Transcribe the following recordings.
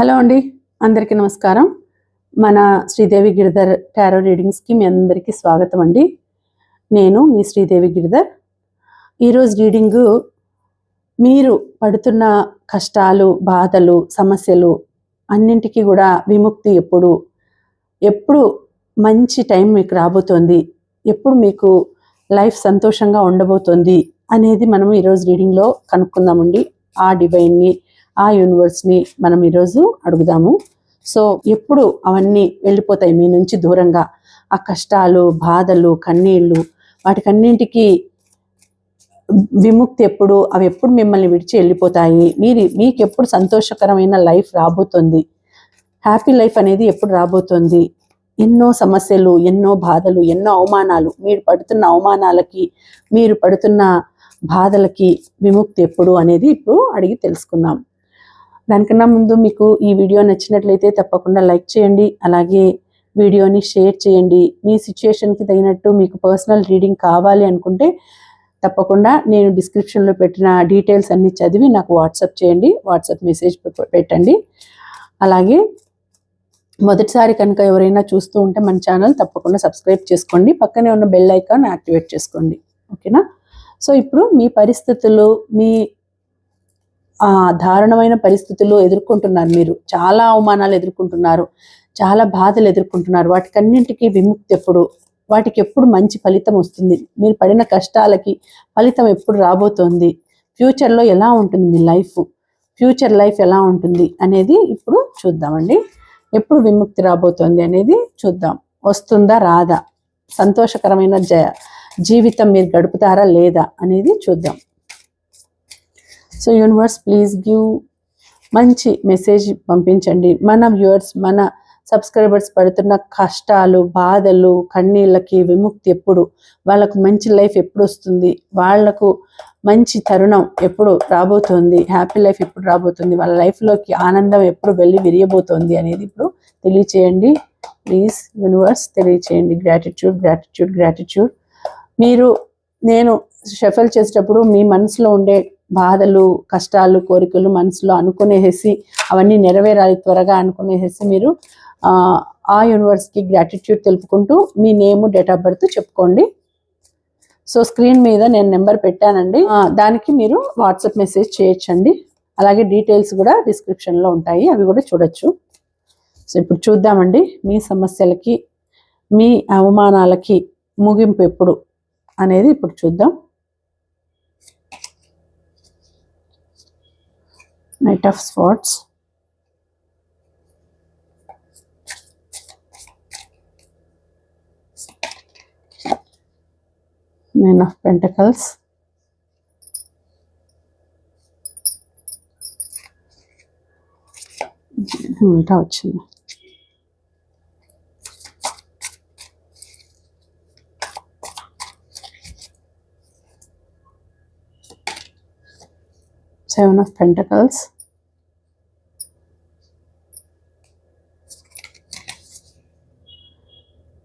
Hello అండి అందరికీ నమస్కారం. మన శ్రీదేవి గిరిధర్ టారో రీడింగ్స్కి మీ అందరికీ స్వాగతం అండి. నేను మీ శ్రీదేవి గిరిధర్. ఈరోజు రీడింగు మీరు పడుతున్న కష్టాలు బాధలు సమస్యలు అన్నింటికీ కూడా విముక్తి ఎప్పుడు ఎప్పుడు మంచి టైం మీకు రాబోతోంది ఎప్పుడు మీకు లైఫ్ సంతోషంగా ఉండబోతోంది అనేది మనం ఈరోజు రీడింగ్లో కనుక్కుందామండి. ఆ డివైన్ని ఆ యూనివర్స్ని మనం ఈరోజు అడుగుదాము. సో ఎప్పుడు అవన్నీ వెళ్ళిపోతాయి మీ నుంచి దూరంగా? ఆ కష్టాలు బాధలు కన్నీళ్ళు వాటికన్నింటికి విముక్తి ఎప్పుడు? అవి ఎప్పుడు మిమ్మల్ని విడిచి వెళ్ళిపోతాయి? మీరు మీకు ఎప్పుడు సంతోషకరమైన లైఫ్ రాబోతుంది? హ్యాపీ లైఫ్ అనేది ఎప్పుడు రాబోతుంది? ఎన్నో సమస్యలు ఎన్నో బాధలు ఎన్నో అవమానాలు మీరు పడుతున్న అవమానాలకి మీరు పడుతున్న బాధలకి విముక్తి ఎప్పుడు అనేది ఇప్పుడు అడిగి తెలుసుకుందాం. దానికన్నా ముందు మీకు ఈ వీడియో నచ్చినట్లయితే తప్పకుండా లైక్ చేయండి అలాగే వీడియోని షేర్ చేయండి. మీ సిచ్యుయేషన్కి తగినట్టు మీకు పర్సనల్ రీడింగ్ కావాలి అనుకుంటే తప్పకుండా నేను డిస్క్రిప్షన్లో పెట్టిన డీటెయిల్స్ అన్నీ చదివి నాకు వాట్సాప్ చేయండి వాట్సాప్ మెసేజ్ పె- పెట్టండి. అలాగే మొదటిసారి కనుక ఎవరైనా చూస్తూ ఉంటే మన ఛానల్ తప్పకుండా సబ్స్క్రైబ్ చేసుకోండి పక్కనే ఉన్న బెల్ ఐకాన్ యాక్టివేట్ చేసుకోండి. ఓకేనా? సో ఇప్పుడు మీ పరిస్థితులు మీ దారుణమైన పరిస్థితులు ఎదుర్కొంటున్నారు మీరు. చాలా అవమానాలు ఎదుర్కొంటున్నారు. చాలా బాధలు ఎదుర్కొంటున్నారు. వాటికన్నింటికి విముక్తి ఎప్పుడు? వాటికి ఎప్పుడు మంచి ఫలితం వస్తుంది? మీరు పడిన కష్టాలకి ఫలితం ఎప్పుడు రాబోతోంది? ఫ్యూచర్లో ఎలా ఉంటుంది మీ లైఫ్? ఫ్యూచర్ లైఫ్ ఎలా ఉంటుంది అనేది ఇప్పుడు చూద్దామండి. ఎప్పుడు విముక్తి రాబోతోంది అనేది చూద్దాం. వస్తుందా రాదా? సంతోషకరమైన జ జీవితం మీరు గడుపుతారా లేదా అనేది చూద్దాం. సో యూనివర్స్ ప్లీజ్ గివ్ మంచి మెసేజ్ పంపించండి. మన వ్యూవర్స్ మన సబ్స్క్రైబర్స్ పడుతున్న కష్టాలు బాధలు కన్నీళ్ళకి విముక్తి ఎప్పుడు? వాళ్ళకు మంచి లైఫ్ ఎప్పుడు వస్తుంది? వాళ్ళకు మంచి తరుణం ఎప్పుడు రాబోతుంది? హ్యాపీ లైఫ్ ఎప్పుడు రాబోతుంది? వాళ్ళ లైఫ్లోకి ఆనందం ఎప్పుడు వెళ్ళి విరియబోతోంది అనేది ఇప్పుడు తెలియచేయండి. ప్లీజ్ యూనివర్స్ తెలియచేయండి. గ్రాటిట్యూడ్ గ్రాటిట్యూడ్ గ్రాటిట్యూడ్ మీరు నేను షఫల్ చేసేటప్పుడు మీ మనసులో ఉండే బాధలు కష్టాలు కోరికలు మనసులో అనుకునేసి అవన్నీ నెరవేరాలి త్వరగా అనుకునేసి మీరు ఆ, యూనివర్స్కి గ్రాటిట్యూడ్ తెలుపుకుంటూ మీ నేము డేట్ ఆఫ్ బర్త్ చెప్పుకోండి. సో స్క్రీన్ మీద నేను నెంబర్ పెట్టానండి. దానికి మీరు వాట్సాప్ మెసేజ్ చేయొచ్చండి. అలాగే డీటెయిల్స్ కూడా డిస్క్రిప్షన్లో ఉంటాయి. అవి కూడా చూడొచ్చు. సో ఇప్పుడు చూద్దామండి. మీ సమస్యలకి మీ అవమానాలకి ముగింపు ఎప్పుడు అనేది ఇప్పుడు చూద్దాం. knight of spots nine of pentacles ఉల్టా వచ్చింది Seven of pentacles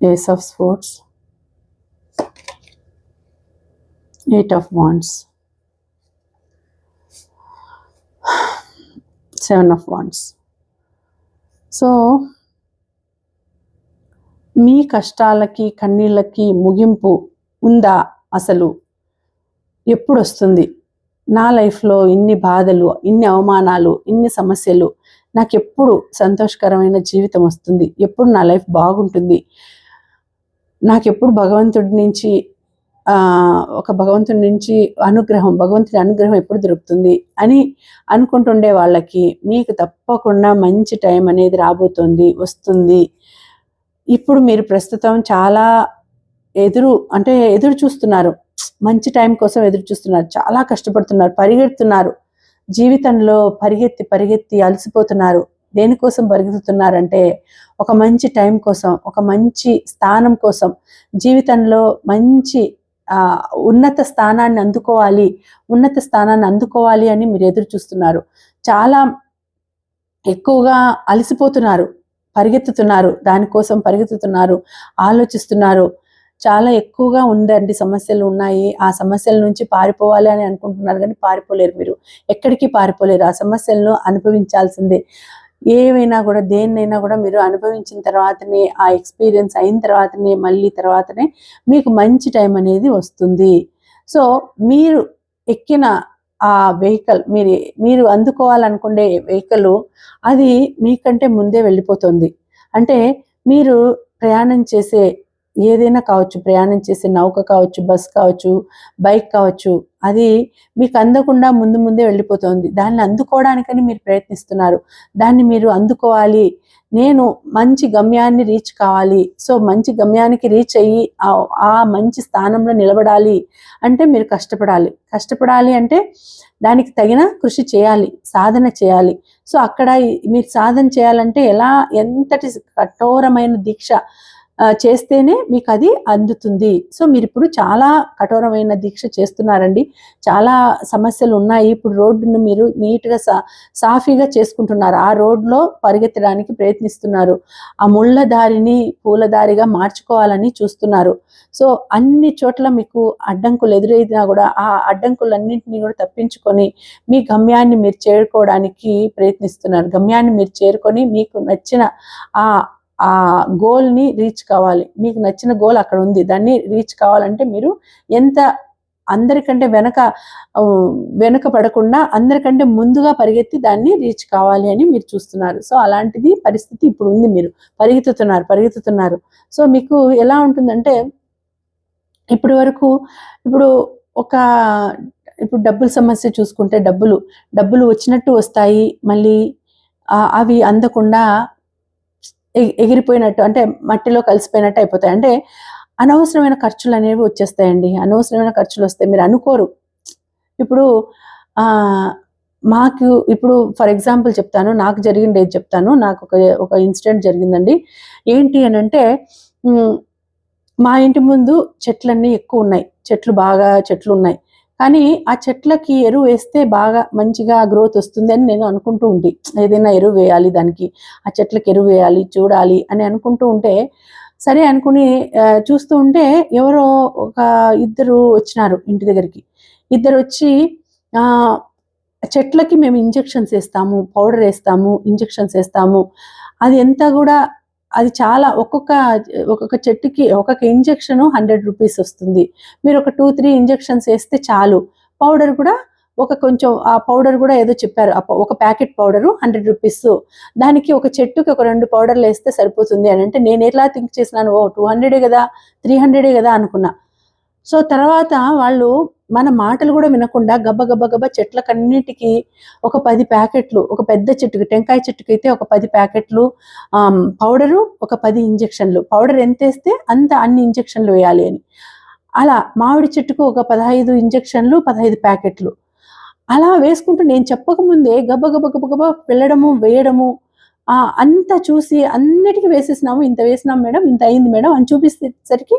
ace of sports eight of wands seven of wands so మీ కష్టాలకి కన్నీళ్ళకి ముగింపు ఉందా అసలు? ఎప్పుడు వస్తుంది నా లైఫ్లో ఇన్ని బాధలు ఇన్ని అవమానాలు ఇన్ని సమస్యలు నాకు ఎప్పుడు సంతోషకరమైన జీవితం వస్తుంది. ఎప్పుడు నా లైఫ్ బాగుంటుంది. నాకు ఎప్పుడు భగవంతుడి నుంచి ఒక భగవంతుడి నుంచి అనుగ్రహం భగవంతుడి అనుగ్రహం ఎప్పుడు దొరుకుతుంది అని అనుకుంటుండే వాళ్ళకి మీకు తప్పకుండా మంచి టైం అనేది రాబోతుంది వస్తుంది. ఇప్పుడు మీరు ప్రస్తుతం చాలా ఎదురు అంటే ఎదురు చూస్తున్నారు. మంచి టైం కోసం ఎదురు చూస్తున్నారు. చాలా కష్టపడుతున్నారు పరిగెడుతున్నారు. జీవితంలో పరిగెత్తి పరిగెత్తి అలసిపోతున్నారు. దేనికోసం పరిగెత్తుతున్నారంటే ఒక మంచి టైం కోసం ఒక మంచి స్థానం కోసం. జీవితంలో మంచి ఉన్నత స్థానాన్ని అందుకోవాలి ఉన్నత స్థానాన్ని అందుకోవాలి అని మీరు ఎదురు చూస్తున్నారు. చాలా ఎక్కువగా అలసిపోతున్నారు పరిగెత్తుతున్నారు దానికోసం పరిగెత్తుతున్నారు ఆలోచిస్తున్నారు. చాలా ఎక్కువగా ఉందండి సమస్యలు ఉన్నాయి. ఆ సమస్యల నుంచి పారిపోవాలి అని అనుకుంటున్నారు కానీ పారిపోలేరు మీరు. ఎక్కడికి పారిపోలేరు. ఆ సమస్యలను అనుభవించాల్సిందే. ఏవైనా కూడా దేన్నైనా కూడా మీరు అనుభవించిన తర్వాతనే ఆ ఎక్స్పీరియన్స్ అయిన తర్వాతనే మళ్ళీ తర్వాతనే మీకు మంచి టైం అనేది వస్తుంది. సో మీరు ఎక్కిన ఆ వెహికల్ మీరు మీరు అందుకోవాలనుకునే వెహికల్ అది మీకంటే ముందే వెళ్ళిపోతుంది. అంటే మీరు ప్రయాణం చేసే ఏదైనా కావచ్చు ప్రయాణం చేసే నౌక కావచ్చు బస్ కావచ్చు బైక్ కావచ్చు అది మీకు అందకుండా ముందు ముందే వెళ్ళిపోతుంది. దాన్ని అందుకోవడానికని మీరు ప్రయత్నిస్తున్నారు. దాన్ని మీరు అందుకోవాలి. నేను మంచి గమ్యాన్ని రీచ్ కావాలి. సో మంచి గమ్యానికి రీచ్ అయ్యి ఆ- మంచి స్థానంలో నిలబడాలి అంటే మీరు కష్టపడాలి. కష్టపడాలి అంటే దానికి తగిన కృషి చేయాలి సాధన చేయాలి. సో అక్కడ మీరు సాధన చేయాలంటే ఎలా ఎంతటి కఠోరమైన దీక్ష చేస్తేనే మీకు అది అందుతుంది. సో మీరు ఇప్పుడు చాలా కఠోరమైన దీక్ష చేస్తున్నారండి. చాలా సమస్యలు ఉన్నాయి ఇప్పుడు రోడ్డును మీరు నీట్గా సా సాఫీగా చేసుకుంటున్నారు. ఆ రోడ్లో పరిగెత్తడానికి ప్రయత్నిస్తున్నారు. ఆ ముళ్ళ దారిని పూల దారిగా మార్చుకోవాలని చూస్తున్నారు. సో అన్ని చోట్ల మీకు అడ్డంకులు ఎదురైనా కూడా ఆ అడ్డంకులన్నింటినీ కూడా తప్పించుకొని మీ గమ్యాన్ని మీరు చేరుకోవడానికి ప్రయత్నిస్తున్నారు. గమ్యాన్ని మీరు చేరుకొని మీకు నచ్చిన ఆ ఆ గోల్ని రీచ్ కావాలి. మీకు నచ్చిన గోల్ అక్కడ ఉంది. దాన్ని రీచ్ కావాలంటే మీరు ఎంత అందరికంటే వెనక వెనక పడకుండా అందరికంటే ముందుగా పరిగెత్తి దాన్ని రీచ్ కావాలి అని మీరు చూస్తున్నారు. సో అలాంటిది పరిస్థితి ఇప్పుడు ఉంది మీరు. పరిగెత్తుతున్నారు పరిగెత్తుతున్నారు. సో మీకు ఎలా ఉంటుందంటే ఇప్పటి వరకు ఇప్పుడు ఒక ఇప్పుడు డబ్బుల సమస్య చూసుకుంటే డబ్బులు డబ్బులు వచ్చినట్టు వస్తాయి. మళ్ళీ అవి అందకుండా ఎగిరిపోయినట్టు అంటే మట్టిలో కలిసిపోయినట్టు అయిపోతాయి. అంటే అనవసరమైన ఖర్చులు అనేవి వచ్చేస్తాయండి. అనవసరమైన ఖర్చులు వస్తాయి మీరు అనుకోరు. ఇప్పుడు మాకు ఇప్పుడు ఫర్ ఎగ్జాంపుల్ చెప్తాను నాకు జరిగిండేది చెప్తాను నాకు ఒక ఒక ఇన్సిడెంట్ జరిగిందండి. ఏంటి అని అంటే మా ఇంటి ముందు చెట్లన్నీ ఎక్కువ ఉన్నాయి. చెట్లు బాగా చెట్లు ఉన్నాయి. కానీ ఆ చెట్లకి ఎరువు వేస్తే బాగా మంచిగా గ్రోత్ వస్తుంది అని నేను అనుకుంటూ ఉంటే. ఏదైనా ఎరువు వేయాలి దానికి ఆ చెట్లకి ఎరువు వేయాలి చూడాలి అని అనుకుంటూ ఉంటే సరే అనుకుని చూస్తూ ఉంటే ఎవరో ఒక ఇద్దరు వచ్చినారు ఇంటి దగ్గరికి. ఇద్దరు వచ్చి చెట్లకి మేము ఇంజెక్షన్స్ వేస్తాము పౌడర్ వేస్తాము ఇంజెక్షన్స్ వేస్తాము. అది ఎంత కూడా అది చాలా ఒక్కొక్క ఒక్కొక్క చెట్టుకి ఒక్కొక్క ఇంజెక్షన్ హండ్రెడ్ రూపీస్ వస్తుంది. మీరు ఒక టూ త్రీ ఇంజెక్షన్స్ వేస్తే చాలు. పౌడర్ కూడా ఒక కొంచెం ఆ పౌడర్ కూడా ఏదో చెప్పారు ఒక ప్యాకెట్ పౌడరు హండ్రెడ్ రూపీస్ దానికి ఒక చెట్టుకి ఒక రెండు పౌడర్లు వేస్తే సరిపోతుంది అని. అంటే నేను ఎట్లా థింక్ చేసినాను? ఓ టూ హండ్రెడే కదా త్రీ హండ్రెడే కదా అనుకున్నా. సో తర్వాత వాళ్ళు మన మాటలు కూడా వినకుండా గబ్బ గబ్బ గబ్బ చెట్లకన్నిటికీ ఒక పది ప్యాకెట్లు ఒక పెద్ద చెట్టుకి టెంకాయ చెట్టుకి అయితే ఒక పది ప్యాకెట్లు పౌడరు ఒక పది ఇంజెక్షన్లు. పౌడర్ ఎంత వేస్తే అంత అన్ని ఇంజెక్షన్లు వేయాలి అని. అలా మామిడి చెట్టుకు ఒక పదహైదు ఇంజక్షన్లు పదహైదు ప్యాకెట్లు. అలా వేసుకుంటూ నేను చెప్పకముందే గబ్బ గబ్బ గబ్బ గబ్బ వెళ్ళడము వేయడము అంతా చూసి అన్నిటికీ వేసేసినాము. ఇంత వేసినాం మేడం ఇంత అయింది మేడం అని చూపించేసరికి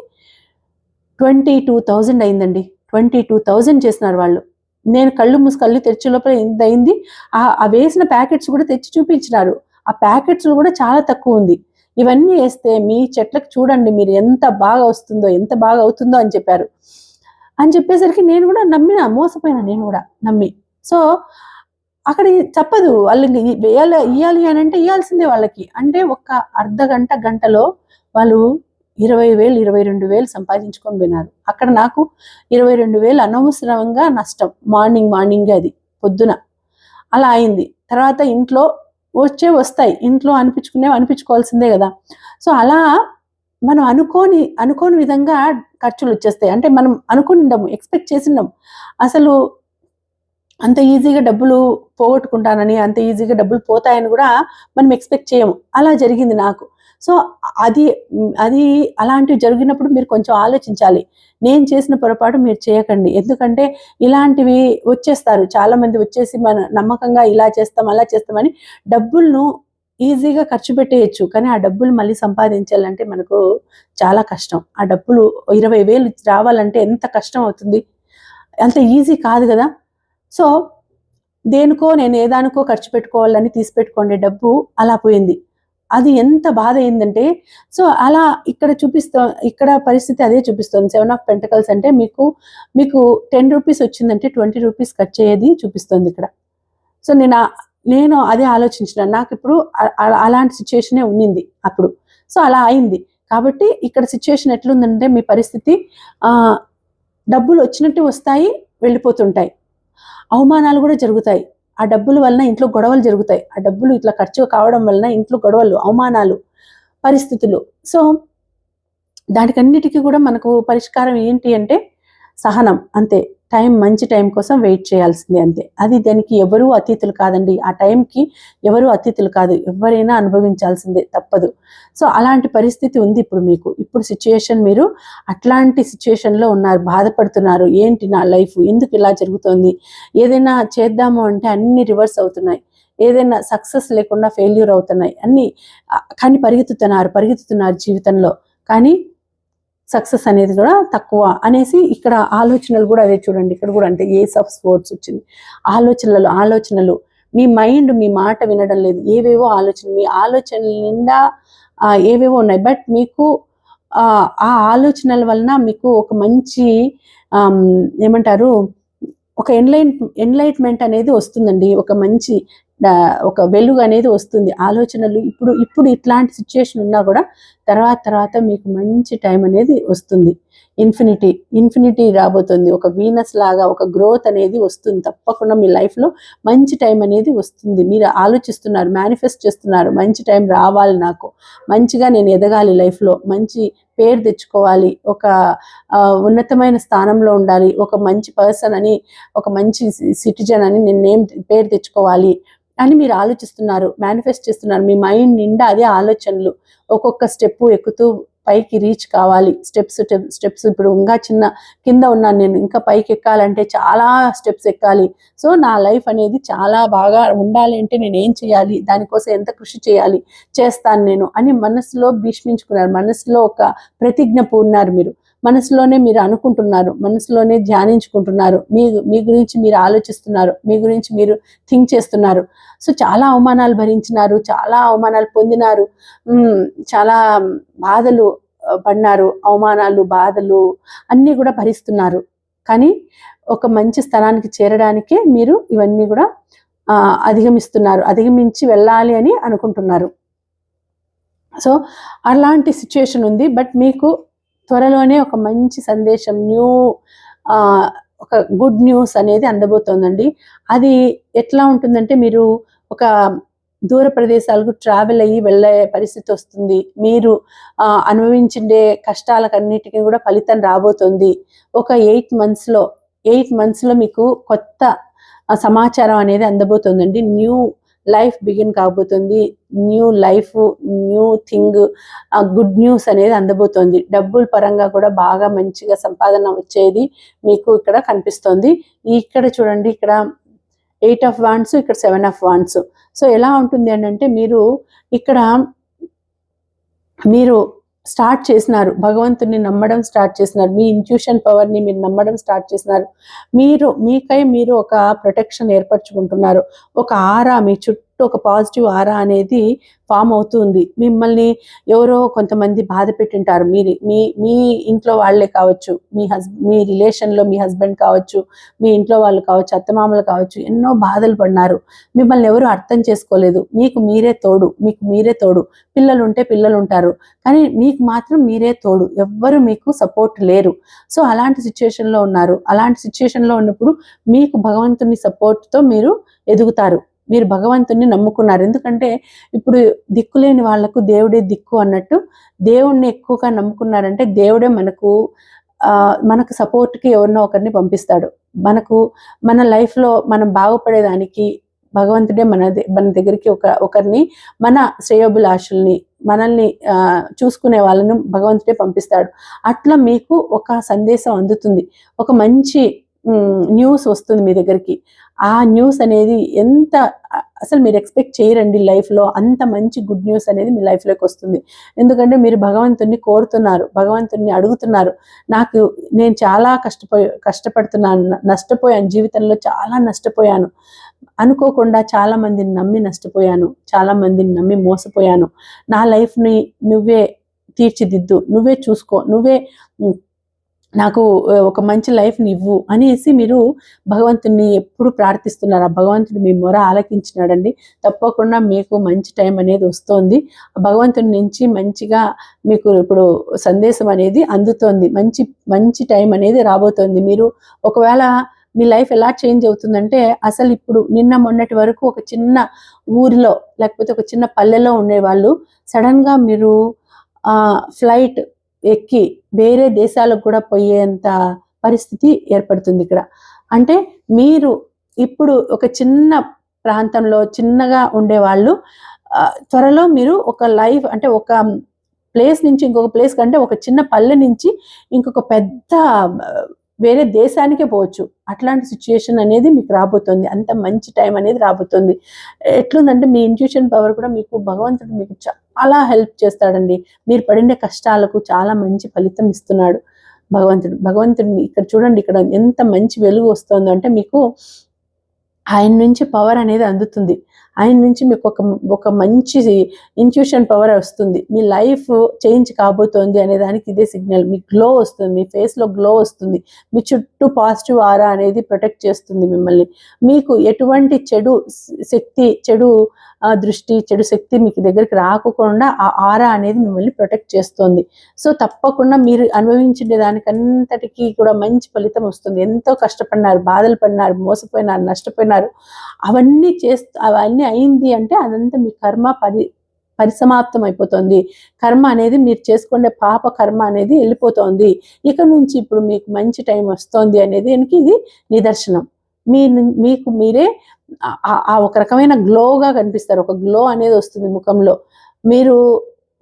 ట్వంటీ టూ థౌజండ్ అయిందండి. ట్వంటీ టూ థౌజండ్ చేసినారు వాళ్ళు. నేను కళ్ళు మూసి కళ్ళు తెరిచే లోపల ఇంత అయింది. ఆ వేసిన ప్యాకెట్స్ కూడా తెచ్చి చూపించినారు. ఆ ప్యాకెట్స్ కూడా చాలా తక్కువ ఉంది. ఇవన్నీ వేస్తే మీ చెట్లకు చూడండి మీరు ఎంత బాగా వస్తుందో ఎంత బాగా అవుతుందో అని చెప్పారు. అని చెప్పేసరికి నేను కూడా నమ్మిన మోసపోయినా నేను కూడా నమ్మి. సో అక్కడ చెప్పదు వాళ్ళు వేయాలి ఇవ్వాలి అని అంటే ఇవ్వాల్సిందే వాళ్ళకి. అంటే ఒక అర్ధ గంట గంటలో వాళ్ళు ఇరవై వేలు ఇరవై రెండు వేలు సంపాదించుకొని పోయినారు. అక్కడ నాకు ఇరవై రెండు వేలు అనవసరంగా నష్టం. మార్నింగ్ మార్నింగ్ అది పొద్దున. అలా అయింది. తర్వాత ఇంట్లో వచ్చే వస్తాయి. ఇంట్లో అనిపించుకునేవి అనిపించుకోవాల్సిందే కదా. సో అలా మనం అనుకోని అనుకోని విధంగా ఖర్చులు వచ్చేస్తాయి. అంటే మనం అనుకుని ఉండము ఎక్స్పెక్ట్ చేసిండం అసలు అంత ఈజీగా డబ్బులు పోగొట్టుకుంటానని అంత ఈజీగా డబ్బులు పోతాయని కూడా మనం ఎక్స్పెక్ట్ చేయము. అలా జరిగింది నాకు. సో అది అది అలాంటివి జరిగినప్పుడు మీరు కొంచెం ఆలోచించాలి. నేను చేసిన పొరపాటు మీరు చేయకండి. ఎందుకంటే ఇలాంటివి వచ్చేస్తారు. చాలామంది వచ్చేసి మన నమ్మకంగా ఇలా చేస్తాం అలా చేస్తామని డబ్బులను ఈజీగా ఖర్చు పెట్టేయచ్చు. కానీ ఆ డబ్బులు మళ్ళీ సంపాదించాలంటే మనకు చాలా కష్టం. ఆ డబ్బులు ఇరవై వేలు రావాలంటే ఎంత కష్టం అవుతుంది? అంత ఈజీ కాదు కదా. సో దేనికో నేను ఏదానికో ఖర్చు పెట్టుకోవాలని తీసి పెట్టుకోండి డబ్బు అలా పోయింది. అది ఎంత బాధ అయిందంటే సో అలా ఇక్కడ చూపిస్తా ఇక్కడ పరిస్థితి అదే చూపిస్తుంది. సెవెన్ ఆఫ్ పెంటకల్స్ అంటే మీకు మీకు టెన్ రూపీస్ వచ్చిందంటే ట్వంటీ రూపీస్ కట్ చేయది చూపిస్తుంది ఇక్కడ. సో నేను నేను అదే ఆలోచించిన నాకు ఇప్పుడు అలాంటి సిచ్యుయేషనే ఉన్నింది అప్పుడు. సో అలా అయింది. కాబట్టి ఇక్కడ సిచ్యుయేషన్ ఎట్లుందంటే మీ పరిస్థితి డబ్బులు వచ్చినట్టు వస్తాయి వెళ్ళిపోతుంటాయి. అవమానాలు కూడా జరుగుతాయి. ఆ డబ్బుల వలన ఇంట్లో గొడవలు జరుగుతాయి. ఆ డబ్బులు ఇట్లా ఖర్చు కావడం వలన ఇంట్లో గొడవలు అవమానాలు పరిస్థితులు. సో దానికన్నిటికీ కూడా మనకు పరిష్కారం ఏంటి అంటే సహనం అంతే. టైం మంచి టైం కోసం వెయిట్ చేయాల్సిందే అంతే. అది దానికి ఎవరూ అతిథులు కాదండి. ఆ టైంకి ఎవరూ అతిథులు కాదు. ఎవరైనా అనుభవించాల్సిందే తప్పదు. సో అలాంటి పరిస్థితి ఉంది ఇప్పుడు మీకు. ఇప్పుడు సిచ్యుయేషన్ మీరు అట్లాంటి సిచ్యుయేషన్లో ఉన్నారు బాధపడుతున్నారు. ఏంటి నా లైఫ్? ఎందుకు ఇలా జరుగుతోంది? ఏదైనా చేద్దాము అంటే అన్ని రివర్స్ అవుతున్నాయి. ఏదైనా సక్సెస్ లేకుండా ఫెయిల్యూర్ అవుతున్నాయి. అన్ని కానీ పరిగెత్తుతున్నారు పరిగెత్తుతున్నారు జీవితంలో. కానీ సక్సెస్ అనేది కూడా తక్కువ అనేసి ఇక్కడ ఆలోచనలు కూడా అదే చూడండి. ఇక్కడ కూడా అంటే ఏస్ ఆఫ్ స్పోర్ట్స్ వచ్చింది. ఆలోచనలు ఆలోచనలు. మీ మైండ్ మీ మాట వినడం లేదు. ఏవేవో ఆలోచన మీ ఆలోచనల నిండా ఏవేవో ఉన్నాయి. బట్ మీకు ఆ ఆలోచనల వలన మీకు ఒక మంచి ఏమంటారు ఒక ఎన్లైన్ ఎన్లైట్మెంట్ అనేది వస్తుందండి. ఒక మంచి ఒక వెలుగు అనేది వస్తుంది. ఆలోచనలు ఇప్పుడు ఇప్పుడు ఇట్లాంటి సిచ్యుయేషన్ ఉన్నా కూడా తర్వాత తర్వాత మీకు మంచి టైం అనేది వస్తుంది. ఇన్ఫినిటీ ఇన్ఫినిటీ రాబోతుంది. ఒక వీనస్ లాగా ఒక గ్రోత్ అనేది వస్తుంది. తప్పకుండా మీ లైఫ్లో మంచి టైం అనేది వస్తుంది. మీరు ఆలోచిస్తున్నారు మేనిఫెస్ట్ చేస్తున్నారు. మంచి టైం రావాలి నాకు. మంచిగా నేను ఎదగాలి లైఫ్లో మంచి పేరు తెచ్చుకోవాలి. ఒక ఉన్నతమైన స్థానంలో ఉండాలి. ఒక మంచి పర్సన్ అని ఒక మంచి సిటిజన్ అని నేను నేమ్ పేరు తెచ్చుకోవాలి. అని మీరు ఆలోచిస్తున్నారు మేనిఫెస్ట్ చేస్తున్నారు. మీ మైండ్ నిండా అదే ఆలోచనలు ఒక్కొక్క స్టెప్ ఎక్కుతూ పైకి రీచ్ కావాలి. స్టెప్స్ స్టెప్స్ ఇప్పుడు ఇంకా చిన్న కింద ఉన్నాను నేను ఇంకా పైకి ఎక్కాలంటే చాలా స్టెప్స్ ఎక్కాలి. సో నా లైఫ్ అనేది చాలా బాగా ఉండాలి అంటే నేను ఏం చేయాలి? దానికోసం ఎంత కృషి చేయాలి? చేస్తాను నేను అని మనసులో భీష్మించుకున్నారు. మనసులో ఒక ప్రతిజ్ఞ పూన్నారు మీరు. మనసులోనే మీరు అనుకుంటున్నారు మనసులోనే ధ్యానించుకుంటున్నారు మీ మీ గురించి మీరు ఆలోచిస్తున్నారు మీ గురించి మీరు థింక్ చేస్తున్నారు. సో చాలా అవమానాలు భరించినారు చాలా అవమానాలు పొందినారు చాలా బాధలు పడినారు అవమానాలు బాధలు అన్నీ కూడా భరిస్తున్నారు. కానీ ఒక మంచి స్థలానికి చేరడానికే మీరు ఇవన్నీ కూడా అధిగమిస్తున్నారు అధిగమించి వెళ్ళాలి అని అనుకుంటున్నారు. సో అలాంటి సిచ్యుయేషన్ ఉంది బట్ మీకు త్వరలోనే ఒక మంచి సందేశం న్యూ ఒక గుడ్ న్యూస్ అనేది అందబోతోందండి. అది ఎట్లా ఉంటుందంటే మీరు ఒక దూర ప్రదేశాలకు ట్రావెల్ అయ్యి వెళ్ళే పరిస్థితి వస్తుంది. మీరు ఆ, అనుభవించిండే కష్టాలకన్నిటికీ కూడా ఫలితం రాబోతుంది. ఒక ఎయిట్ మంత్స్లో ఎయిట్ మంత్స్లో మీకు కొత్త సమాచారం అనేది అందబోతోందండి. న్యూ లైఫ్ బిగిన్ కాబోతుంది. New life new thing good news అనేది అందబోతోంది. డబ్బుల పరంగా కూడా బాగా మంచిగా సంపాదన వచ్చేది మీకు ఇక్కడ కనిపిస్తోంది. ఇక్కడ చూడండి ఇక్కడ ఎయిట్ ఆఫ్ వాన్స్ ఇక్కడ సెవెన్ ఆఫ్ వాన్స్. సో ఎలా ఉంటుంది అని అంటే మీరు ఇక్కడ మీరు స్టార్ట్ చేసినారు. భగవంతుని నమ్మడం స్టార్ట్ చేసినారు. మీ ఇంట్యూషన్ పవర్ని మీరు నమ్మడం స్టార్ట్ చేసినారు. మీరు మీకై మీరు ఒక ప్రొటెక్షన్ ఏర్పరచుకుంటున్నారు. ఒక ఆరా మీ చుట్టూ ఒక పాజిటివ్ ఆరా అనేది ఫామ్ అవుతుంది. మిమ్మల్ని ఎవరో కొంతమంది బాధ పెట్టింటారు. మీరు మీ మీ ఇంట్లో వాళ్ళే కావచ్చు మీ హస్ మీ రిలేషన్లో మీ హస్బెండ్ కావచ్చు మీ ఇంట్లో వాళ్ళు కావచ్చు అత్తమామలు కావచ్చు ఎన్నో బాధలు పడినారు. మిమ్మల్ని ఎవరు అర్థం చేసుకోలేదు. మీకు మీరే తోడు మీకు మీరే తోడు. పిల్లలు ఉంటే పిల్లలు ఉంటారు కానీ మీకు మాత్రం మీరే తోడు. ఎవ్వరు మీకు సపోర్ట్ లేరు. సో అలాంటి సిచ్యుయేషన్లో ఉన్నారు. అలాంటి సిచ్యుయేషన్లో ఉన్నప్పుడు మీకు భగవంతుని సపోర్ట్తో మీరు ఎదుగుతారు. మీరు భగవంతుని నమ్ముకున్నారు. ఎందుకంటే ఇప్పుడు దిక్కులేని వాళ్ళకు దేవుడే దిక్కు అన్నట్టు దేవుణ్ణి ఎక్కువగా నమ్ముకున్నారంటే దేవుడే మనకు మనకు సపోర్ట్కి ఎవరినో ఒకరిని పంపిస్తాడు. మనకు మన లైఫ్లో మనం బాగుపడేదానికి భగవంతుడే మన మన దగ్గరికి ఒక ఒకరిని మన శ్రేయోభిలాషుల్ని మనల్ని చూసుకునే వాళ్ళను భగవంతుడే పంపిస్తాడు. అట్లా మీకు ఒక సందేశం అందుతుంది. ఒక మంచి న్యూస్ వస్తుంది మీ దగ్గరికి. ఆ న్యూస్ అనేది ఎంత అసలు మీరు ఎక్స్పెక్ట్ చేయరండి లైఫ్లో అంత మంచి గుడ్ న్యూస్ అనేది మీ లైఫ్లోకి వస్తుంది. ఎందుకంటే మీరు భగవంతుణ్ణి కోరుతున్నారు భగవంతుణ్ణి అడుగుతున్నారు. నాకు నేను చాలా కష్టపోయి కష్టపడుతున్నాను నష్టపోయాను జీవితంలో చాలా నష్టపోయాను. అనుకోకుండా చాలా మందిని నమ్మి నష్టపోయాను చాలా మందిని నమ్మి మోసపోయాను. నా లైఫ్ని నువ్వే తీర్చిదిద్దు నువ్వే చూసుకో నువ్వే నాకు ఒక మంచి లైఫ్ని ఇవ్వు అనేసి మీరు భగవంతుని ఎప్పుడు ప్రార్థిస్తున్నారు. ఆ భగవంతుడు మీ మొర ఆలకించినాడండి. తప్పకుండా మీకు మంచి టైం అనేది వస్తుంది. ఆ నుంచి మంచిగా మీకు ఇప్పుడు సందేశం అనేది అందుతోంది. మంచి మంచి టైం అనేది రాబోతోంది. మీరు ఒకవేళ మీ లైఫ్ ఎలా చేంజ్ అవుతుందంటే అసలు ఇప్పుడు నిన్న మొన్నటి వరకు ఒక చిన్న ఊరిలో లేకపోతే ఒక చిన్న పల్లెలో ఉండేవాళ్ళు సడన్గా మీరు ఫ్లైట్ ఎక్కి వేరే దేశాలకు కూడా పోయేంత పరిస్థితి ఏర్పడుతుంది ఇక్కడ. అంటే మీరు ఇప్పుడు ఒక చిన్న ప్రాంతంలో చిన్నగా ఉండేవాళ్ళు త్వరలో మీరు ఒక లైఫ్ అంటే ఒక ప్లేస్ నుంచి ఇంకొక ప్లేస్ కంటే ఒక చిన్న పల్లె నుంచి ఇంకొక పెద్ద వేరే దేశానికే పోవచ్చు. అట్లాంటి సిచ్యుయేషన్ అనేది మీకు రాబోతుంది. అంత మంచి టైం అనేది రాబోతుంది. ఎట్లుందంటే మీ ఇంట్యూషన్ పవర్ కూడా మీకు భగవంతుడు మీకు చాలా హెల్ప్ చేస్తాడండి. మీరు పడిన కష్టాలకు చాలా మంచి ఫలితం ఇస్తున్నాడు భగవంతుడు. భగవంతుడిని ఇక్కడ చూడండి ఇక్కడ ఎంత మంచి వెలుగు వస్తుందో అంటే మీకు ఆయన నుంచి పవర్ అనేది అందుతుంది. ఆయన నుంచి మీకు ఒక ఒక మంచి ఇంట్యూషన్ పవర్ వస్తుంది. మీ లైఫ్ చేంజ్ కాబోతోంది అనే దానికి ఇదే సిగ్నల్ మీ గ్లో వస్తుంది మీ ఫేస్లో గ్లో వస్తుంది. మీ చుట్టూ పాజిటివ్ ఆరా అనేది ప్రొటెక్ట్ చేస్తుంది మిమ్మల్ని. మీకు ఎటువంటి చెడు శక్తి చెడు దృష్టి చెడు శక్తి మీకు దగ్గరికి రాకుండా ఆ ఆరా అనేది మిమ్మల్ని ప్రొటెక్ట్ చేస్తుంది. సో తప్పకుండా మీరు అనుభవించే దానికంతటికీ కూడా మంచి ఫలితం వస్తుంది. ఎంతో కష్టపడినారు బాధలు పడినారు మోసపోయినారు నష్టపోయినారు. అవన్నీ చేస్తూ అవన్నీ అయింది అంటే అదంతా మీ కర్మ పరి పరిసమాప్తం అయిపోతుంది కర్మ అనేది మీరు చేసుకునే పాప కర్మ అనేది వెళ్ళిపోతుంది. ఇక నుంచి ఇప్పుడు మీకు మంచి టైం వస్తుంది అనేది దీనికి ఇది నిదర్శనం. మీ మీకు మీరే ఆ ఒక రకమైన గ్లోగా కనిపిస్తారు. ఒక గ్లో అనేది వస్తుంది ముఖంలో. మీరు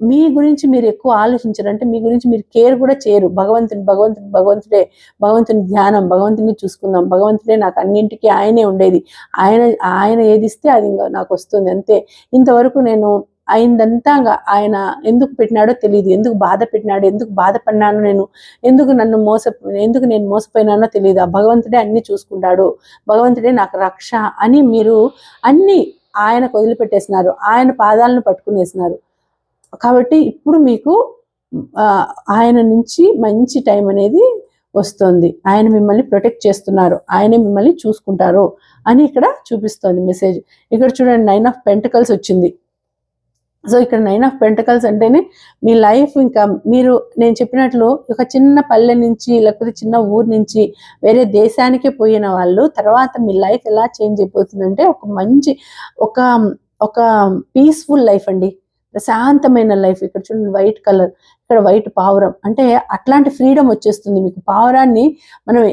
మీ గురించి మీరు ఎక్కువ ఆలోచించరు. అంటే మీ గురించి మీరు కేర్ కూడా చేయరు. భగవంతుని భగవంతుని భగవంతుడే భగవంతుని ధ్యానం భగవంతుని చూసుకుందాం భగవంతుడే నాకు అన్నింటికీ ఆయనే ఉండేది. ఆయన ఆయన ఏది ఇస్తే అది ఇంకా నాకు వస్తుంది అంతే. ఇంతవరకు నేను అయిందంతా ఆయన ఎందుకు పెట్టినాడో తెలియదు ఎందుకు బాధ పెట్టినాడు ఎందుకు బాధపడినానో నేను ఎందుకు నన్ను మోస ఎందుకు నేను మోసపోయినానో తెలియదు ఆ భగవంతుడే అన్ని చూసుకుంటాడు. భగవంతుడే నాకు రక్ష అని మీరు అన్ని ఆయనకు వదిలిపెట్టేసినారు. ఆయన పాదాలను పట్టుకునేసినారు. కాబట్టి ఇప్పుడు మీకు ఆయన నుంచి మంచి టైం అనేది వస్తుంది. ఆయన మిమ్మల్ని ప్రొటెక్ట్ చేస్తున్నారు. ఆయనే మిమ్మల్ని చూసుకుంటారు అని ఇక్కడ చూపిస్తోంది మెసేజ్. ఇక్కడ చూడండి నైన్ ఆఫ్ పెంటకల్స్ వచ్చింది. సో ఇక్కడ నైన్ ఆఫ్ పెంటకల్స్ అంటేనే మీ లైఫ్ ఇంకా మీరు నేను చెప్పినట్లు ఒక చిన్న పల్లె నుంచి లేకపోతే చిన్న ఊరు నుంచి వేరే దేశానికే పోయిన వాళ్ళు తర్వాత మీ లైఫ్ ఎలా చేంజ్ అయిపోతుందంటే ఒక మంచి ఒక ఒక పీస్ఫుల్ లైఫ్ అండి. ప్రశాంతమైన లైఫ్. ఇక్కడ చూడండి వైట్ కలర్ ఇక్కడ వైట్ పావురం. అంటే అట్లాంటి ఫ్రీడమ్ వచ్చేస్తుంది మీకు. పావురాన్ని మనం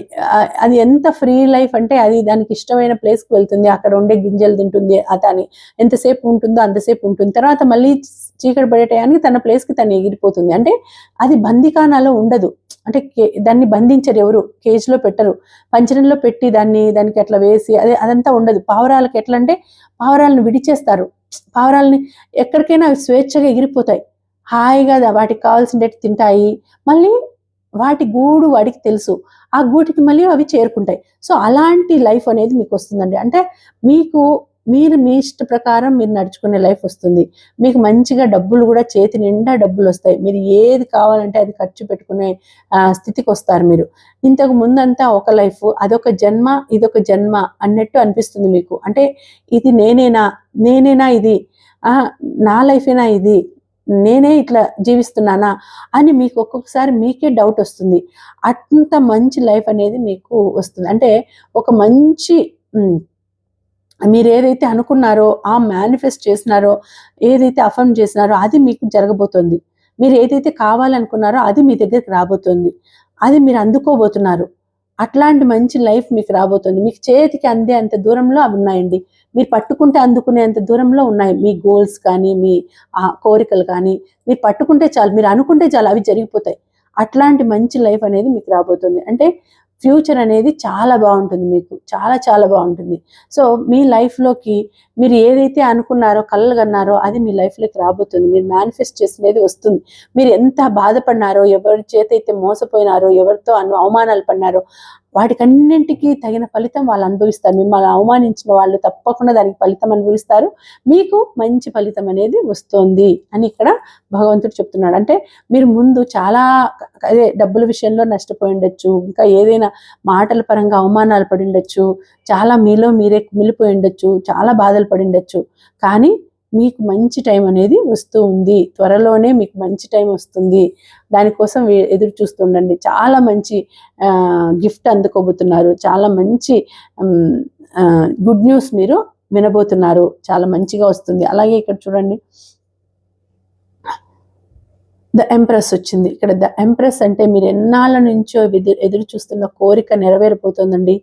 అది ఎంత ఫ్రీ లైఫ్ అంటే అది దానికి ఇష్టమైన ప్లేస్కి వెళ్తుంది. అక్కడ ఉండే గింజలు తింటుంది అతని. ఎంతసేపు ఉంటుందో అంతసేపు ఉంటుంది. తర్వాత మళ్ళీ చీకటి పడే టయానికి తన ప్లేస్కి తను ఎగిరిపోతుంది. అంటే అది బందికానాలో ఉండదు. అంటే కే- దాన్ని బంధించరు ఎవరు. కేజ్లో పెట్టరు. పంచరంలో పెట్టి దాన్ని దానికి అట్లా వేసి అదే అదంతా ఉండదు. పావురాలకి ఎట్లా అంటే పావురాలను విడిచేస్తారు. పావురాలని ఎక్కడికైనా అవి స్వేచ్ఛగా ఎగిరిపోతాయి. హాయిగా వాటికి కావాల్సినట్టు తింటాయి. మళ్ళీ వాటి గూడు వాడికి తెలుసు. ఆ గూటికి మళ్ళీ అవి చేరుకుంటాయి. సో అలాంటి లైఫ్ అనేది మీకు వస్తుందండి. అంటే మీకు మీరు మీ ఇష్ట ప్రకారం మీరు నడుచుకునే లైఫ్ వస్తుంది. మీకు మంచిగా డబ్బులు కూడా చేతి నిండా డబ్బులు వస్తాయి. మీరు ఏది కావాలంటే అది ఖర్చు పెట్టుకునే స్థితికి వస్తారు మీరు. ఇంతకు ముందంతా ఒక లైఫ్ అదొక జన్మ ఇదొక జన్మ అన్నట్టు అనిపిస్తుంది మీకు. అంటే ఇది నేనేనా నేనేనా ఇది? నా లైఫేనా ఇది? నేనే ఇట్లా జీవిస్తున్నానా? అని మీకు ఒక్కొక్కసారి మీకే డౌట్ వస్తుంది. అంత మంచి లైఫ్ అనేది మీకు వస్తుంది. అంటే ఒక మంచి మీరు ఏదైతే అనుకున్నారో ఆ మేనిఫెస్ట్ చేసినారో ఏదైతే అఫర్మ్ చేసినారో అది మీకు జరగబోతుంది. మీరు ఏదైతే కావాలనుకున్నారో అది మీ దగ్గరికి రాబోతుంది. అది మీరు అందుకోబోతున్నారు. అట్లాంటి మంచి లైఫ్ మీకు రాబోతుంది. మీకు చేతికి అందే అంత దూరంలో అవి ఉన్నాయండి. మీరు పట్టుకుంటే అందుకునేంత దూరంలో ఉన్నాయి. మీ గోల్స్ కానీ మీ ఆ కోరికలు కానీ మీరు పట్టుకుంటే చాలు. మీరు అనుకుంటే చాలు అవి జరిగిపోతాయి. అట్లాంటి మంచి లైఫ్ అనేది మీకు రాబోతుంది. అంటే ఫ్యూచర్ అనేది చాలా బాగుంటుంది మీకు. చాలా చాలా బాగుంటుంది. సో మీ లైఫ్లోకి మీరు ఏదైతే అనుకున్నారో కళ్ళు కన్నారో అది మీ లైఫ్లోకి రాబోతుంది. మీరు మేనిఫెస్ట్ చేసినది వస్తుంది. మీరు ఎంత బాధపడినారో ఎవరి చేత అయితే మోసపోయినారో ఎవరితో అను అవమానాలు పడినారో వాటికన్నింటికీ తగిన ఫలితం వాళ్ళు అనుభవిస్తారు. మిమ్మల్ని అవమానించిన వాళ్ళు తప్పకుండా దానికి ఫలితం అనుభవిస్తారు. మీకు మంచి ఫలితం అనేది వస్తుంది అని ఇక్కడ భగవంతుడు చెప్తున్నాడు. అంటే మీరు ముందు చాలా అదే డబ్బుల విషయంలో నష్టపోయి ఉండొచ్చు. ఇంకా ఏదైనా మాటల పరంగా అవమానాలు పడి ఉండొచ్చు. చాలా మీలో మీరే మిలిపోయి ఉండొచ్చు. చాలా బాధలు పడి ఉండొచ్చు. కానీ మీకు మంచి టైం అనేది వస్తూ ఉంది. త్వరలోనే మీకు మంచి టైం వస్తుంది. దానికోసం ఎదురు చూస్తుండండి. చాలా మంచి గిఫ్ట్ అందుకోబోతున్నారు. చాలా మంచి గుడ్ న్యూస్ మీరు వినబోతున్నారు. చాలా మంచిగా వస్తుంది. అలాగే ఇక్కడ చూడండి. ద ఎంప్రెస్ వచ్చింది. ఇక్కడ ద ఎంప్రెస్ అంటే మీరు ఎన్నాళ్ళ నుంచో ఎదురు ఎదురు చూస్తున్న కోరిక నెరవేరిపోతుందండి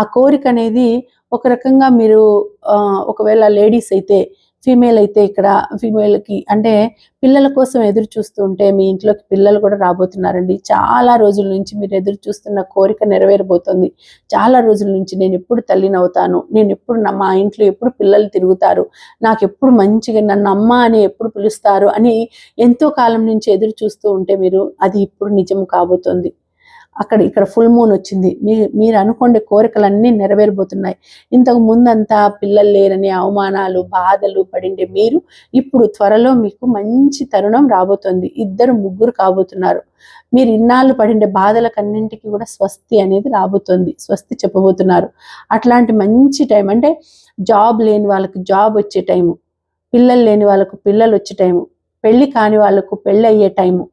ఆ కోరిక అనేది ఒక రకంగా మీరు ఒకవేళ లేడీస్ అయితే ఫీమేల్ అయితే ఇక్కడ ఫీమేల్కి అంటే పిల్లల కోసం ఎదురు చూస్తుంటే మీ ఇంట్లోకి పిల్లలు కూడా రాబోతున్నారండి. చాలా రోజుల నుంచి మీరు ఎదురు చూస్తున్న కోరిక నెరవేరబోతుంది. చాలా రోజుల నుంచి నేను ఎప్పుడు తల్లిని అవుతాను నేను ఎప్పుడు మా ఇంట్లో ఎప్పుడు పిల్లలు తిరుగుతారు నాకు ఎప్పుడు మంచిగా నన్ను అమ్మ అని ఎప్పుడు పిలుస్తారు అని ఎంతో కాలం నుంచి ఎదురు చూస్తూ ఉంటే మీరు అది ఇప్పుడు నిజం కాబోతోంది. అక్కడ ఇక్కడ ఫుల్ మూన్ వచ్చింది. మీ మీరు అనుకోండి కోరికలన్నీ నెరవేరబోతున్నాయి. ఇంతకు ముందంతా పిల్లలు లేరని అవమానాలు బాధలు పడిండే మీరు ఇప్పుడు త్వరలో మీకు మంచి తరుణం రాబోతోంది. ఇద్దరు ముగ్గురు కాబోతున్నారు. మీరు ఇన్నాళ్ళు పడిండే బాధలకన్నింటికి కూడా స్వస్తి అనేది రాబోతోంది. స్వస్తి చెప్పబోతున్నారు. అట్లాంటి మంచి టైం అంటే జాబ్ లేని వాళ్ళకి జాబ్ వచ్చే టైము పిల్లలు లేని వాళ్ళకు పిల్లలు వచ్చే టైము పెళ్ళి కాని వాళ్ళకు పెళ్ళి అయ్యే టైము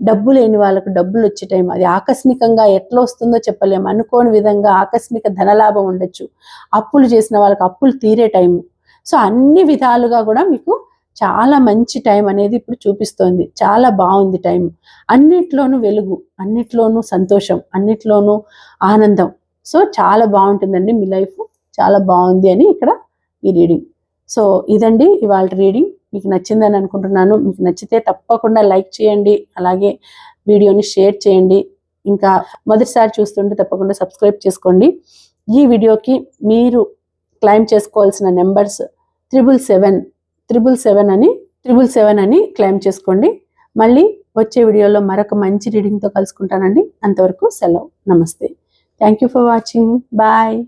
డబ్బు లేని వాళ్ళకు డబ్బులు వచ్చే టైం అది ఆకస్మికంగా ఎట్లా వస్తుందో చెప్పలేము అనుకోని విధంగా ఆకస్మిక ధనలాభం ఉండొచ్చు. అప్పులు చేసిన వాళ్ళకి అప్పులు తీరే టైము సో అన్ని విధాలుగా కూడా మీకు చాలా మంచి టైం అనేది ఇప్పుడు చూపిస్తోంది. చాలా బాగుంది టైం. అన్నిట్లోనూ వెలుగు అన్నిట్లోనూ సంతోషం అన్నిట్లోనూ ఆనందం. సో చాలా బాగుంటుందండి మీ లైఫ్. చాలా బాగుంది అని ఇక్కడ ఈ రీడింగ్. సో ఇదండి ఇవాళ రీడింగ్. మీకు నచ్చిందని అనుకుంటున్నాను. మీకు నచ్చితే తప్పకుండా లైక్ చేయండి. అలాగే వీడియోని షేర్ చేయండి. ఇంకా మొదటిసారి చూస్తుంటే తప్పకుండా సబ్స్క్రైబ్ చేసుకోండి. ఈ వీడియోకి మీరు క్లైమ్ చేసుకోవాల్సిన numbers triple seven triple seven అని త్రిబుల్ సెవెన్ అని క్లైమ్ చేసుకోండి. మళ్ళీ వచ్చే వీడియోలో మరొక మంచి రీడింగ్తో కలుసుకుంటానండి. అంతవరకు సెలవు. నమస్తే. Thank you for watching. Bye.